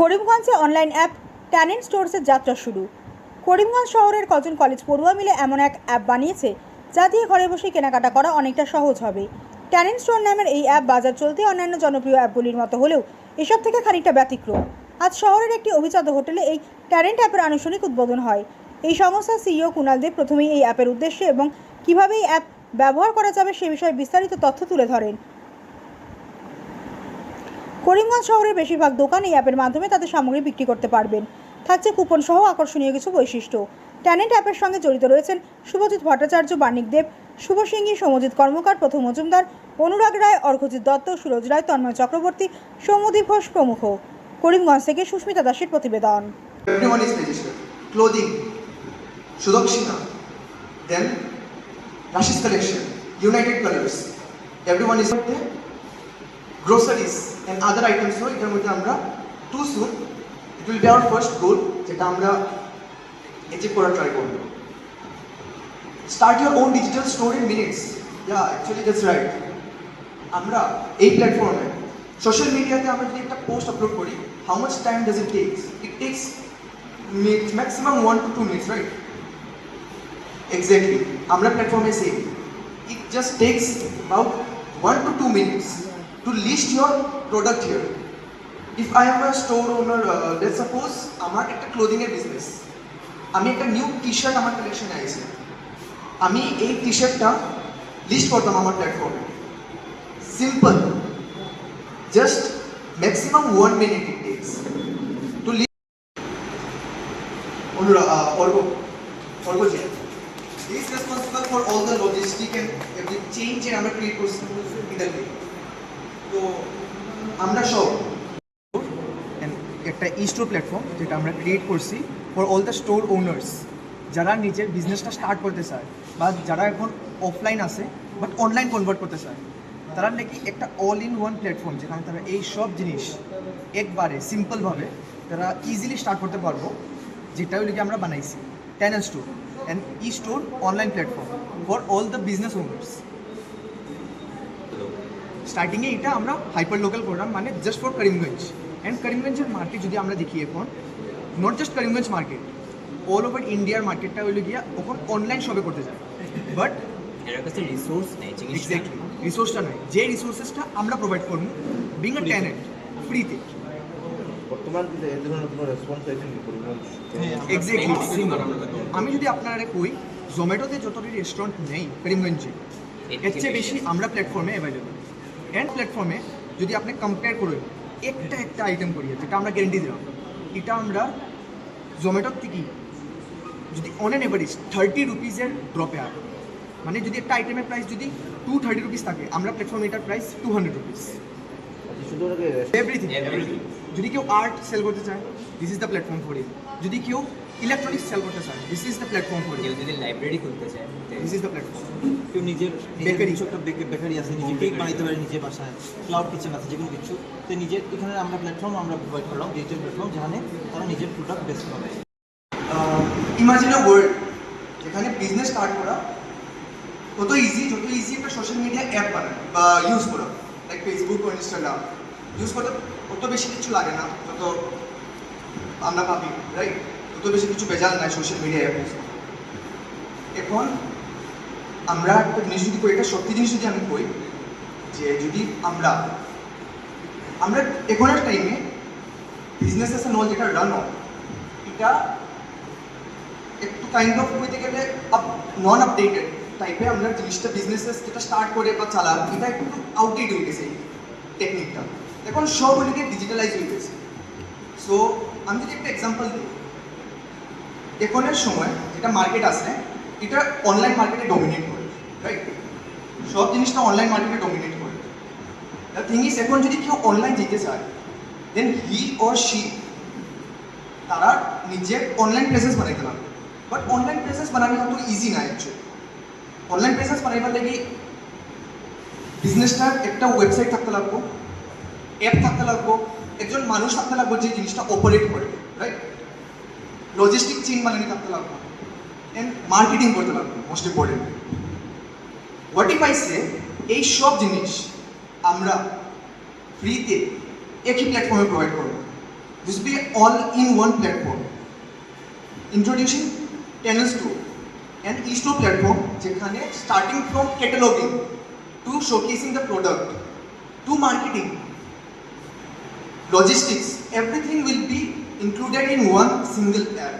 করিমগঞ্জে online app tenant স্টোরসের যাত্রা শুরু। করিমগঞ্জ শহরের কজন কলেজ পড়ুয়া মিলে এমন এক অ্যাপ বানিয়েছে যা দিয়ে ঘরে বসে কেনাকাটা করা অনেকটা সহজ হবে। ট্যানেন্ট স্টোর নামের এই অ্যাপ বাজার চলতে অন্যান্য জনপ্রিয় অ্যাপগুলির মতো হলেও এসব থেকে খানিকটা ব্যতিক্রম। আজ শহরের একটি অভিজাত হোটেলে এই ট্যালেন্ট অ্যাপের আনুষ্ঠানিক উদ্বোধন হয়। এই সংস্থার সিইও কুণাল দেব প্রথমেই এই অ্যাপের উদ্দেশ্য এবং কীভাবে এই অ্যাপ ব্যবহার করা যাবে সে বিষয়ে বিস্তারিত তথ্য তুলে ধরেন। করিমগঞ্জ শহরের বেশিরভাগ দোকান এই অ্যাপের মাধ্যমে তাদের সামগ্রী বিক্রি করতে পারবেন। থাকছে কুপন সহ আকর্ষণীয় কিছু বৈশিষ্ট্য। ট্যালেন্ট অ্যাপের সঙ্গে জড়িত রয়েছেন শুভজিৎ ভট্টাচার্য বাণিক দেব, শুভ সিংহী সৌমজিৎ কর্মকার, প্রথম মজুমদার, অনুরাগ রায়, অর্ঘজিৎ দত্ত, সুরজ রায়, তন্ময় চক্রবর্তী সৌমদীপ ঘোষ প্রমুখ। করিমগঞ্জ থেকে সুস্মিতা দাসের প্রতিবেদন। United Colors. Other items so এটার মধ্যে আমরা too soon it will be our first goal যেটা আমরা অ্যাচিভ করার ট্রাই করব। Start your own digital store in minutes yeah actually that's right আমরা এই প্ল্যাটফর্মে সোশ্যাল মিডিয়াতে আমরা যদি একটা পোস্ট আপলোড করি how much time does it takes it takes maximum one two two minutes right exactly আমরা প্ল্যাটফর্মে same it just takes about one two two minutes to list your product here if I am a store owner let suppose আমার একটা ক্লোদিংয়ের business আমি একটা new T shirt আমার কালেকশনে আইছে। আমি এই টি শার্টটা লিস্ট করতাম আমার প্ল্যাটফর্মে simple just maximum one minute it takes to list Anura অর্গ অর্গজি is responsible for all the logistic and every change and আমরা ক্রিয়েট করছি। ইদারলি তো আমরা সব একটা ই স্টোর প্ল্যাটফর্ম যেটা আমরা ক্রিয়েট করছি for all the store owners যারা নিজের বিজনেসটা স্টার্ট করতে চায় বা যারা এখন অফলাইন আছে বাট অনলাইন কনভার্ট করতে চায়, তারা নাকি একটা অল ইন ওয়ান প্ল্যাটফর্ম যেখানে তারা এই সব জিনিস একবারে সিম্পলভাবে তারা ইজিলি স্টার্ট করতে পারব যেটা কি আমরা বানাইছি Tanel store and e store online platform for all the business owners স্টার্টিংয়ে এটা আমরা হাইপার লোকাল করলাম মানে জাস্ট ফর করিমগঞ্জ অ্যান্ড করিমগঞ্জের মার্কেট যদি আমরা দেখি এখন not just Karimganj market all over ইন্ডিয়ার মার্কেটটা হইল গিয়া এখন অনলাইন শপে করতে যায়। বাট এর কাছে রিসোর্স নেই এক্স্যাক্টলি রিসোর্সটা নাই। যে রিসোর্সেসটা আমরা প্রোভাইড করব বিং আ ট্যালেন্ট ফ্রিতে বর্তমান কিন্তু এ ধরনের কোনো রেসপন্স পাইছেন এক্স্যাক্টলি আমি যদি আপনারা কই জোম্যাটোতে যতটি রেস্টুরেন্ট নেই করিমগঞ্জে এর চেয়ে বেশি। আমরা প্ল্যাটফর্মে অ্যাভেলেবল অ্যান্ড প্ল্যাটফর্মে যদি আপনি কম্পেয়ার করেন একটা একটা আইটেম করি যেটা আমরা গ্যারেন্টি দিলাম। এটা আমরা জোম্যাটোর থেকে যদি অন অ্যান এভারেজ থার্টি রুপিজের ড্রপে আর মানে যদি একটা আইটেমের প্রাইস যদি টু থার্টি রুপিস থাকে আমরা প্ল্যাটফর্মে এটার price two hundred rupees everything যদি কেউ আর্ট সেল করতে চায় this is the platform for it যদি কেউ ইলেকট্রনিক্স সেল করতে চায়। This is the platform for কেউ যদি লাইব্রেরি খুলতে চায় দিস ইজ দ্য প্ল্যাটফর্ম কেউ নিজের বেকারি কিছু একটা বেকারি আছে নিজে কেক বানাইতে পারে নিজের বাসায় ক্লাউড কিচেন আছে যে কোনো কিছু তো নিজের এখানে আমরা প্ল্যাটফর্ম আমরা প্রোভাইড করলাম ডিজিটাল প্ল্যাটফর্ম যেখানে তারা নিজের প্রোডাক্ট বেস্ট পাবে ইমাজিন আ ওয়ার্ল্ড যেখানে বিজনেস স্টার্ট করা তত ইজি যত ইজি একটা সোশ্যাল মিডিয়া অ্যাপ বানানো বা ইউজ করা লাইক ফেসবুক ও ইনস্টাগ্রাম ইউজ করতে অত বেশি কিছু লাগে না যত আমরা ভাবি রাইট তত বেশি কিছু বেজাল নাই সোশ্যাল মিডিয়া অ্যাপ এখন আমরা একটা জিনিস যদি করি এটা সত্যি জিনিস যদি আমি কই যে যদি আমরা আমরা এখনের টাইমে বিজনেস এস নল যেটা রান হয় এটা একটু কাইন্ড অফ হইতে গেলে আপ নন আপডেটেড টাইপে আমরা জিনিসটা বিজনেসেস যেটা স্টার্ট করে বা চালান এটা একটু আউটডেট হয়ে গেছে টেকনিকটা এখন সব হলে ডিজিটালাইজ হয়ে গেছে। সো আমি যদি একটা এক্সাম্পল দিই এখনের সময় যেটা মার্কেট আছে এটা অনলাইন মার্কেটে ডমিনেট করে রাইট সব জিনিসটা অনলাইন মার্কেটে ডমিনেট করে। দ্য থিং ইজ এখন যদি কেউ অনলাইন যেতে চায় দেন হি অর শি তারা নিজের অনলাইন প্রেজেন্স বানাইতে লাগবে বাট অনলাইন প্রেজেন্স বানানো অত ইজি না অ্যাকচুয়ালি অনলাইন প্রেজেন্স বানাইবার লাগি বিজনেসটার একটা ওয়েবসাইট থাকতে লাগবো অ্যাপ থাকতে লাগবো, একজন মানুষ থাকতে লাগবো যে জিনিসটা অপারেট করে রাইট লজিস্টিক চেইন বানিয়ে থাকতে লাগবো অ্যান্ড মার্কেটিং করতে লাগবো most important what if I say এই সব জিনিস আমরা ফ্রিতে একই প্ল্যাটফর্মে প্রোভাইড করব। This be all in one platform introducing Tenel two and e store platform যেখানে starting from cataloguing to showcasing the product to marketing logistics everything will be included in one single app.